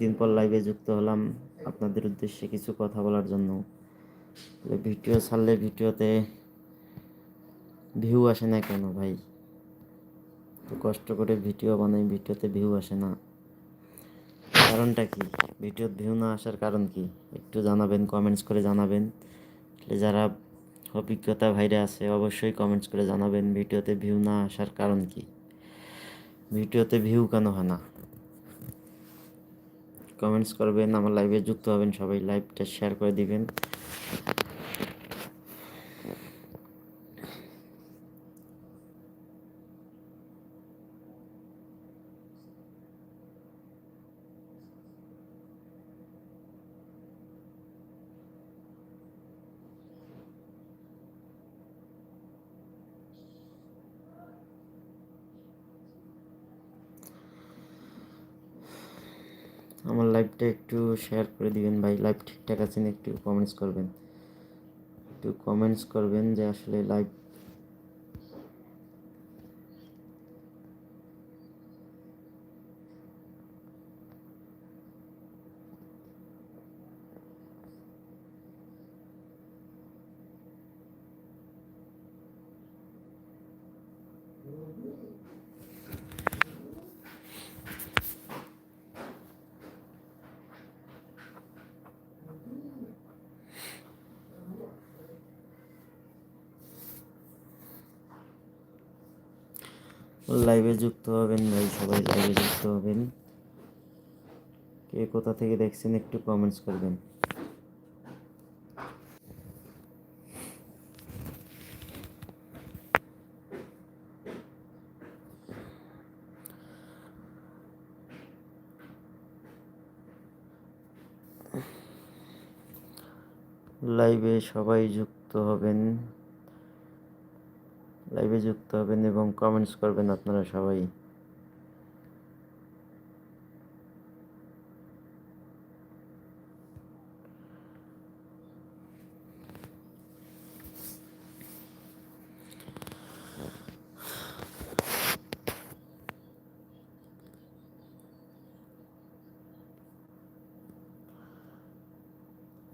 অনেকদিন পর লাইভে যুক্ত হলাম আপনাদের উদ্দেশ্যে কিছু কথা বলার জন্য। ভিডিও ছাড়লে ভিডিওতে ভিউ আসে না কেন ভাই? কষ্ট করে ভিডিও বানাই, ভিডিওতে ভিউ আসে না। কারণটা কি? ভিডিওতে ভিউ না আসার কারণ কি? একটু জানাবেন কমেন্টস করে জানাবেন। যারা অভিজ্ঞতা ভাইরে আছে, অবশ্যই কমেন্টস করে জানাবেন, ভিডিওতে ভিউ না আসার কারণ কি? ভিডিওতে ভিউ কেন হয় না? কমেন্টস করবেন আমার লাইভে যুক্ত হবেন সবাই লাইভটা শেয়ার করে দিবেন। আমার লাইভটা একটু শেয়ার করে দিবেন ভাই। লাইভ ঠিকঠাক আছেন একটু কমেন্টস করবেন। একটু কমেন্টস করবেন যে আসলে লাইভ লাইভে যুক্ত হবেন ভাই, সবাই লাইভে যুক্ত হবেন। কে কোথা থেকে দেখছেন একটু কমেন্টস করবেন। লাইভে সবাই যুক্ত হবেন। লাইভে যুক্ত হবেন এবং কমেন্টস করবেন আপনারা সবাই।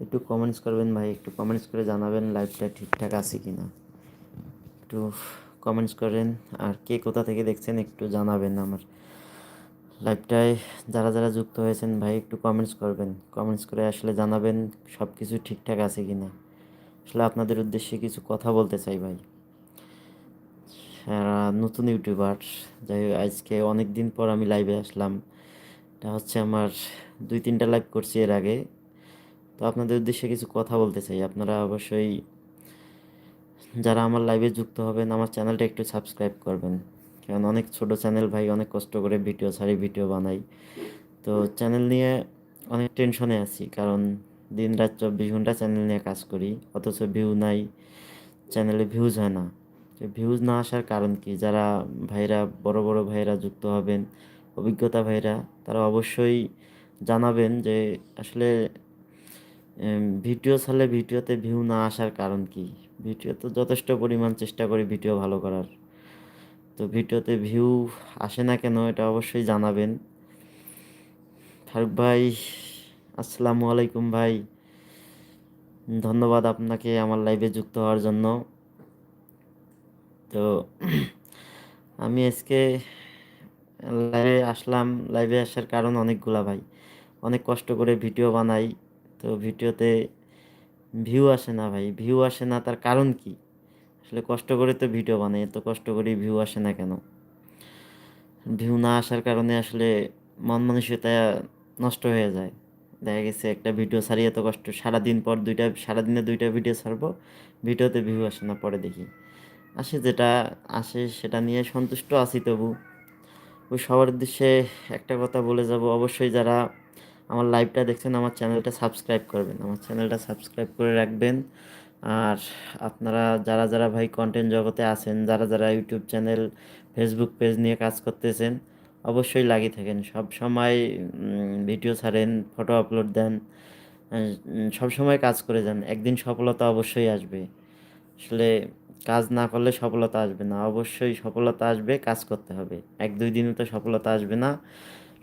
একটু কমেন্টস করবেন ভাই, একটু কমেন্টস করে জানাবেন লাইভটা ঠিকঠাক আছে কি না একটু কমেন্টস করেন আর কে কোথা থেকে দেখছেন একটু জানাবেন আমার লাইভটায় যারা যারা যুক্ত হয়েছেন ভাই, একটু কমেন্টস করবেন। কমেন্টস করে আসলে জানাবেন সব কিছু ঠিকঠাক আছে কি না আসলে আপনাদের উদ্দেশ্যে কিছু কথা বলতে চাই ভাই। নতুন ইউটিউবার, যাই আজকে অনেক দিন পর আমি লাইভে আসলাম। এটা হচ্ছে আমার দুই তিনটা লাইভ করছি এর আগে। তো আপনাদের উদ্দেশ্যে কিছু কথা বলতে চাই। আপনারা অবশ্যই যারা আমার লাইভে যুক্ত হবেন, আমার চ্যানেলটা একটু সাবস্ক্রাইব করবেন। কারণ অনেক ছোট চ্যানেল ভাই, অনেক কষ্ট করে ভিডিও ছাড়ি ভিডিও বানাই। তো চ্যানেল নিয়ে অনেক টেনশনে আছি, কারণ দিন রাত চব্বিশ ঘণ্টা চ্যানেল নিয়ে কাজ করি, অথচ ভিউ নাই চ্যানেলে ভিউজ হয় না। তো ভিউজ না আসার কারণ কি? যারা ভাইরা, বড় বড় ভাইরা যুক্ত হবেন, অভিজ্ঞতা ভাইরা, তারা অবশ্যই জানাবেন যে আসলে ভিডিও ছাড়লে ভিডিওতে ভিউ না আসার কারণ কি? ভিডিও তো যথেষ্ট পরিমাণ চেষ্টা করি ভিডিও ভালো করার। তো ভিডিওতে ভিউ আসে না কেন এটা অবশ্যই জানাবেন। ফারুক ভাই, আসসালামু আলাইকুম ভাই। ধন্যবাদ আপনাকে আমার লাইভে যুক্ত হওয়ার জন্য। তো আমি আজকে লাইভে আসলাম। লাইভে আসার কারণ অনেকগুলা ভাই। অনেক কষ্ট করে ভিডিও বানাই। তো ভিডিওতে ভিউ আসে না ভাই ভিউ আসে না, তার কারণ কি? আসলে কষ্ট করে তো ভিডিও বানাই, এত কষ্ট করে ভিউ আসে না কেন? ভিউ না আসার কারণে আসলে মন মানসিকতা নষ্ট হয়ে যায়। দেখা গেছে একটা ভিডিও ছাড়ি, এত কষ্ট, সারাদিন পর দুইটা, সারাদিনে দুইটা ভিডিও ছাড়বো ভিডিওতে ভিউ আসে না, পরে দেখি। আসে যেটা আসে, সেটা নিয়ে সন্তুষ্ট আছি তবু। ওই সবার উদ্দেশ্যে একটা কথা বলে যাব, অবশ্যই যারা আমার লাইভটা দেখছেন, আমার চ্যানেলটা সাবস্ক্রাইব করবেন। আমার চ্যানেলটা সাবস্ক্রাইব করে রাখবেন। আর আপনারা যারা যারা ভাই কন্টেন্ট জগতে আছেন, যারা যারা ইউটিউব চ্যানেল ফেসবুক পেজ নিয়ে কাজ করতেছেন, অবশ্যই লাগিয়ে থাকেন। সব সময় ভিডিও ছাড়েন ফটো আপলোড দেন সব সময় কাজ করে যান। একদিন সফলতা অবশ্যই আসবে। আসলে কাজ না করলে সফলতা আসবে না। অবশ্যই সফলতা আসবে, কাজ করতে হবে। এক, দুই দিনে তো সফলতা আসবে না।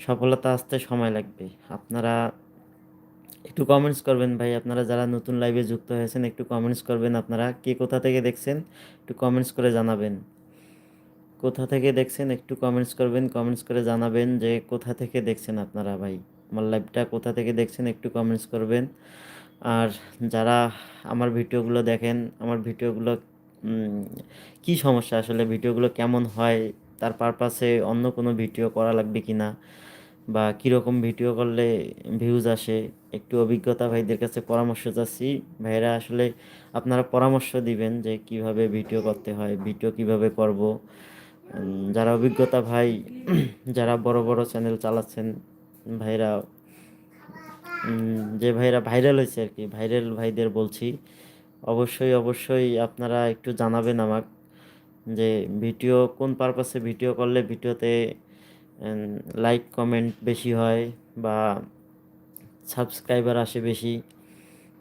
সফলতা আসতে সময় লাগবে। আপনারা একটু কমেন্টস করবেন ভাই, আপনারা যারা নতুন লাইভে যুক্ত হয়েছেন, একটু কমেন্টস করবেন আপনারা। কে কোথা থেকে দেখছেন, একটু কমেন্টস করে জানাবেন। কোথা থেকে দেখছেন, একটু কমেন্টস করবেন কমেন্টস করে জানাবেন যে কোথা থেকে দেখছেন আপনারা ভাই। আমার লাইভটা কোথা থেকে দেখছেন, একটু কমেন্টস করবেন। আর যারা আমার ভিডিওগুলো দেখেন, আমার ভিডিওগুলো কি সমস্যা, আসলে ভিডিওগুলো কেমন হয়, তার পারপাসে অন্য কোনো ভিডিও করা লাগবে কি না বা কীরকম ভিডিও করলে ভিউজ আসে, একটু অভিজ্ঞতা ভাইদের কাছে পরামর্শ চাচ্ছি। ভাইরা আসলে আপনারা পরামর্শ দিবেন যে কীভাবে ভিডিও করতে হয়, ভিডিও কীভাবে করব। যারা অভিজ্ঞতা ভাই, যারা বড় বড় চ্যানেল চালাচ্ছেন ভাইরা যে ভাইরা ভাইরাল হয়েছে আর কি ভাইরাল ভাইদের বলছি, অবশ্যই অবশ্যই আপনারা একটু জানাবেন আমাকে যে ভিডিও কোন পারপাসে ভিডিও করলে ভিডিওতে লাইক কমেন্ট বেশি হয় বা সাবস্ক্রাইবার আসে বেশি।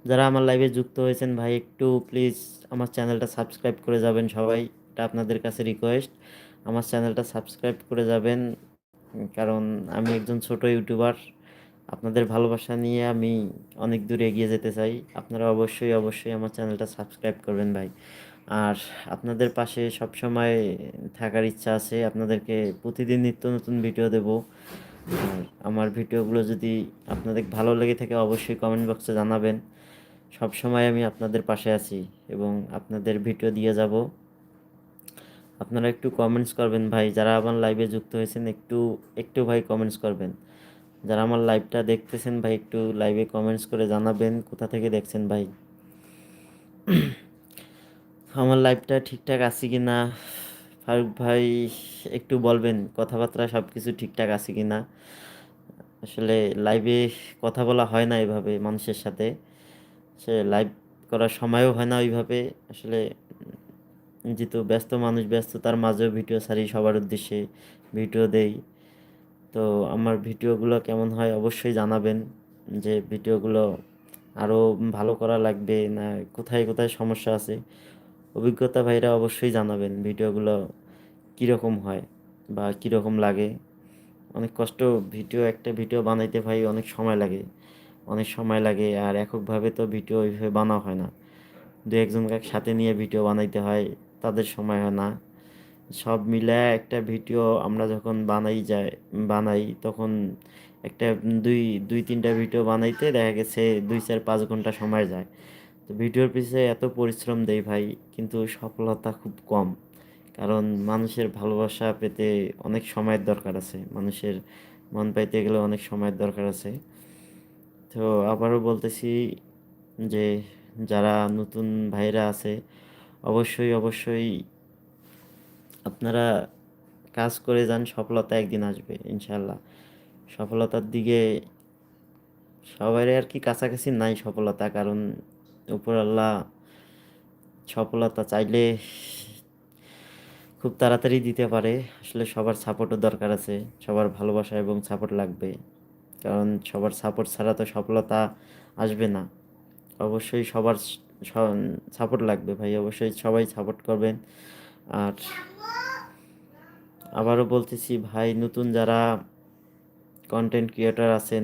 যারা আমার লাইভে যুক্ত হয়েছেন ভাই, একটু প্লিজ আমার চ্যানেলটা সাবস্ক্রাইব করে যাবেন সবাই। এটা আপনাদের কাছে রিকোয়েস্ট আমার চ্যানেলটা সাবস্ক্রাইব করে যাবেন। কারণ আমি একজন ছোট ইউটিউবার আপনাদের ভালোবাসা নিয়ে আমি অনেক দূরে এগিয়ে যেতে চাই। আপনারা অবশ্যই অবশ্যই আমার চ্যানেলটা সাবস্ক্রাইব করবেন ভাই। আর আপনাদের পাশে সবসময় থাকার ইচ্ছা আছে, আপনাদেরকে প্রতিদিন নিত্য নতুন ভিডিও দেব। আর আমার ভিডিওগুলো যদি আপনাদের ভালো লেগে থাকে, অবশ্যই কমেন্ট বক্সে জানাবেন। সবসময় আমি আপনাদের পাশে আছি এবং আপনাদের ভিডিও দিয়ে যাব। আপনারা একটু কমেন্টস করবেন ভাই, যারা আমার লাইভে যুক্ত হয়েছেন, একটু একটু ভাই কমেন্টস করবেন। যারা আমার লাইভটা দেখতেছেন ভাই, একটু লাইভে কমেন্টস করে জানাবেন, কোথা থেকে দেখছেন ভাই? আমার লাইফটা ঠিকঠাক আছে কি না ফারুক ভাই, একটু বলবেন, কথাবার্তা সব কিছু ঠিকঠাক আছে কি না আসলে লাইভে কথা বলা হয় না এভাবে মানুষের সাথে। সে লাইভ করার সময়ও হয় না ওইভাবে। আসলে যেহেতু ব্যস্ত মানুষ, ব্যস্ততার মাঝেও ভিডিও ছাড়ি সবার উদ্দেশ্যে ভিডিও দেই। তো আমার ভিডিওগুলো কেমন হয় অবশ্যই জানাবেন যে ভিডিওগুলো আরও ভালো করা লাগবে না, কোথায় কোথায় সমস্যা আছে। অভিজ্ঞতা ভাইরা অবশ্যই জানাবেন ভিডিওগুলো কীরকম হয় বা কীরকম লাগে। অনেক কষ্ট ভিডিও, একটা ভিডিও বানাইতে ভাই অনেক সময় লাগে। অনেক সময় লাগে আর এককভাবে তো ভিডিও ওইভাবে বানাও হয় না। দু একজনকে সাথে নিয়ে ভিডিও বানাইতে হয়, তাদের সময় হয় না। সব মিলে একটা ভিডিও আমরা যখন বানাই যায়, বানাই তখন একটা দুই দুই তিনটা ভিডিও বানাইতে দেখা গেছে দুই চার পাঁচ ঘণ্টা সময় যায়। তো ভিডিওর পিছে এত পরিশ্রম দেই ভাই, কিন্তু সফলতা খুব কম। কারণ মানুষের ভালোবাসা পেতে অনেক সময়ের দরকার আছে। মানুষের মন পাইতে গেলে অনেক সময়ের দরকার আছে। তো আবারও বলতেছি যে যারা নতুন ভাইরা আছে, অবশ্যই অবশ্যই আপনারা কাজ করে যান, সফলতা একদিন আসবে ইনশাল্লাহ সফলতার দিকে সবারই আর কি কাছাকাছি নাই সফলতা, কারণ উপর আল্লাহ সফলতা চাইলে খুব তাড়াতাড়ি দিতে পারে। আসলে সবার সাপোর্টও দরকার আছে, সবার ভালোবাসা এবং সাপোর্ট লাগবে। কারণ সবার সাপোর্ট ছাড়া তো সফলতা আসবে না। অবশ্যই সবার সাপোর্ট লাগবে ভাই, অবশ্যই সবাই সাপোর্ট করবেন। আর আবারও বলতেছি ভাই, নতুন যারা কন্টেন্ট ক্রিয়েটর আছেন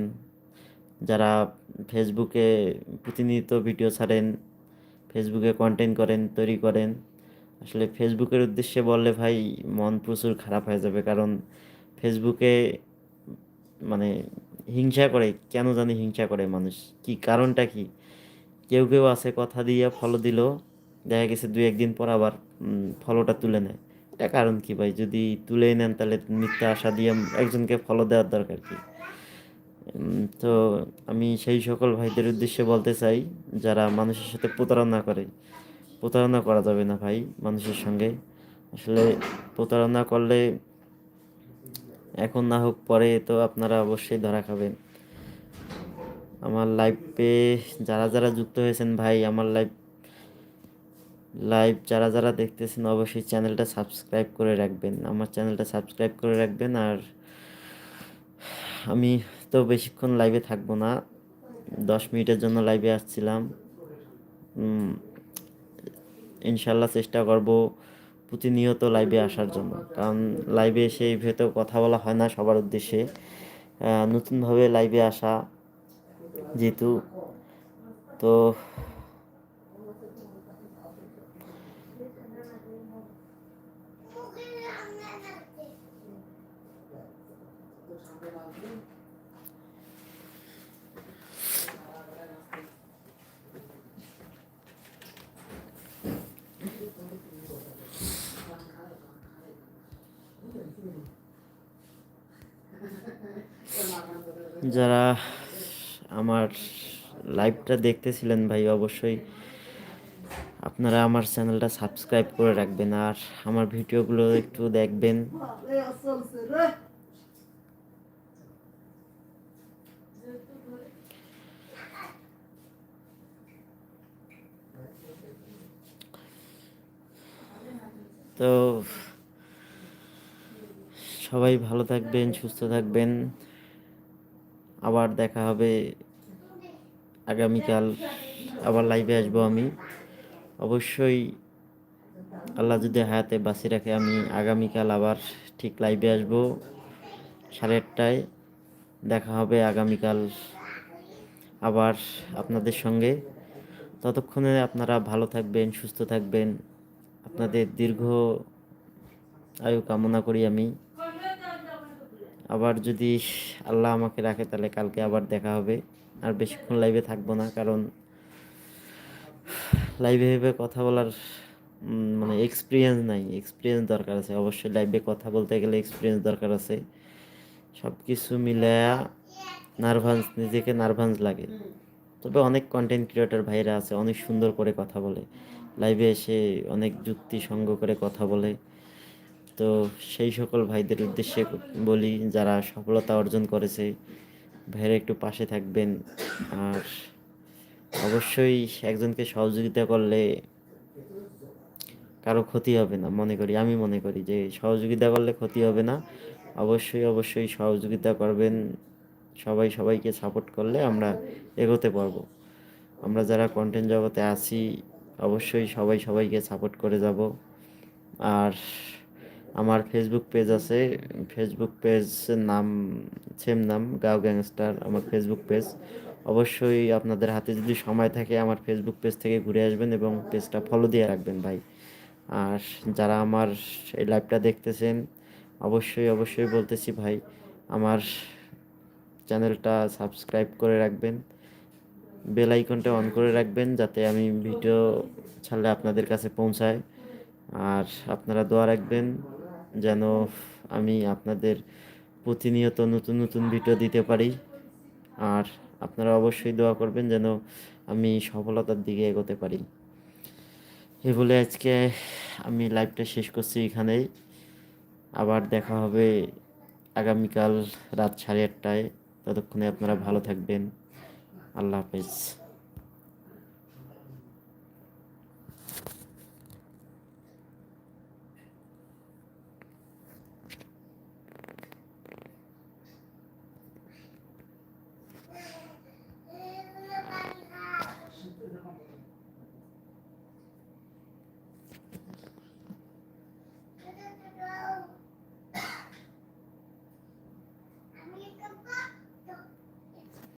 যারা ফেসবুকে প্রতিনিয়ত ভিডিও ছাড়েন, ফেসবুকে কন্টেন্ট করেন, তৈরি করেন, আসলে ফেসবুকের উদ্দেশ্যে বললে ভাই মন প্রচুর খারাপ হয়ে যাবে। কারণ ফেসবুকে মানে হিংসা করে, কেন জানি হিংসা করে মানুষ? কি কারণটা কি? কেউ কেউ আছে কথা দিয়ে ফলো দিল, দেখা গেছে দুই একদিন পর আবার ফলোটা তুলে নেয়। এটা কারণ কি ভাই? যদি তুলেই নেন তাহলে মিথ্যা আশা দিয়ে একজনকে ফলো দেওয়ার দরকার কি? তো আমি সেই সকল ভাইদের উদ্দেশ্যে বলতে চাই, যারা মানুষের সাথে প্রতারণা করে। প্রতারণা করা যাবে না ভাই মানুষের সঙ্গে। আসলে প্রতারণা করলে এখন না হোক পরে তো আপনারা অবশ্যই ধরা খাবেন। আমার লাইভে যারা যারা যুক্ত হয়েছেন ভাই, আমার লাইভ লাইভ যারা যারা দেখতেছেন অবশ্যই চ্যানেলটা সাবস্ক্রাইব করে রাখবেন। আমার চ্যানেলটা সাবস্ক্রাইব করে রাখবেন আর আমি তো বেশিক্ষণ লাইভে থাকব না। দশ মিনিটের জন্য লাইভে আসছিলাম। ইনশাল্লাহ চেষ্টা করব প্রতিনিয়ত লাইভে আসার জন্য। কারণ লাইভে এসে ভেতর কথা বলা হয় না সবার উদ্দেশ্যে। নতুনভাবে লাইভে আসা যেহেতু, তো যারা আমার লাইভটা দেখতেছিলেন ভাই, অবশ্যই আপনারা আমার চ্যানেলটা সাবস্ক্রাইব করে রাখবেন আর আমার ভিডিওগুলো একটু দেখবেন। তো সবাই ভালো থাকবেন, সুস্থ থাকবেন। আবার দেখা হবে আগামীকাল আবার লাইভে আসব আমি। অবশ্যই আল্লাহ যদি হায়াতে বাঁচি রাখে, আমি আগামীকাল আবার ঠিক লাইভে আসব সাড়ে আটটায়। দেখা হবে আগামীকাল আবার আপনাদের সঙ্গে। ততক্ষণে আপনারা ভালো থাকবেন, সুস্থ থাকবেন। আপনাদের দীর্ঘ আয়ু কামনা করি আমি। আবার যদি আল্লাহ আমাকে রাখে, তাহলে কালকে আবার দেখা হবে। আর বেশিক্ষণ লাইভে থাকব না, কারণ লাইভে ভেবে কথা বলার মানে এক্সপিরিয়েন্স নাই। এক্সপিরিয়েন্স দরকার আছে। অবশ্যই লাইভে কথা বলতে গেলে এক্সপিরিয়েন্স দরকার আছে। সব কিছু মিলায়া নার্ভাস নিজেকে নার্ভাস লাগে। তবে অনেক কন্টেন্ট ক্রিয়েটর ভাইরা আছে, অনেক সুন্দর করে কথা বলে। লাইভে এসে অনেক যুক্তি সঙ্গ করে কথা বলে। তো সেই সকল ভাইদের উদ্দেশ্যে বলি, যারা সফলতা অর্জন করেছে ভাইরা একটু পাশে থাকবেন। আর অবশ্যই একজনকে সহযোগিতা করলে কারও ক্ষতি হবে না, মনে করি, আমি মনে করি যে সহযোগিতা করলে ক্ষতি হবে না। অবশ্যই অবশ্যই সহযোগিতা করবেন। সবাই সবাইকে সাপোর্ট করলে আমরা এগোতে পারব। আমরা যারা কন্টেন্ট জগতে আছি, অবশ্যই সবাই সবাইকে সাপোর্ট করে যাব। আর আমার ফেসবুক পেজ আছে। ফেসবুক পেজের নাম সেম নাম, গাও গ্যাংস্টার আমার ফেসবুক পেজ অবশ্যই আপনাদের হাতে যদি সময় থাকে আমার ফেসবুক পেজ থেকে ঘুরে আসবেন এবং পেজটা ফলো দিয়ে রাখবেন ভাই। আর যারা আমার এই লাইভটা দেখতেছেন, অবশ্যই অবশ্যই বলতেছি ভাই, আমার চ্যানেলটা সাবস্ক্রাইব করে রাখবেন। বেল আইকনটা অন করে রাখবেন যাতে আমি ভিডিও ছাড়লে আপনাদের কাছে পৌঁছায়। আর আপনারা দোয়া রাখবেন। যেন আমি আপনাদের প্রতিনিয়ত নতুন নতুন ভিডিও দিতে পারি। আর আপনারা অবশ্যই দোয়া করবেন যেন আমি সফলতার দিকে এগোতে পারি। এ বলে আজকে আমি লাইভটা শেষ করছি এখানেই। আবার দেখা হবে আগামীকাল রাত সাড়ে আটটায়। ততক্ষণে আপনারা ভালো থাকবেন। আল্লাহ হাফেজ।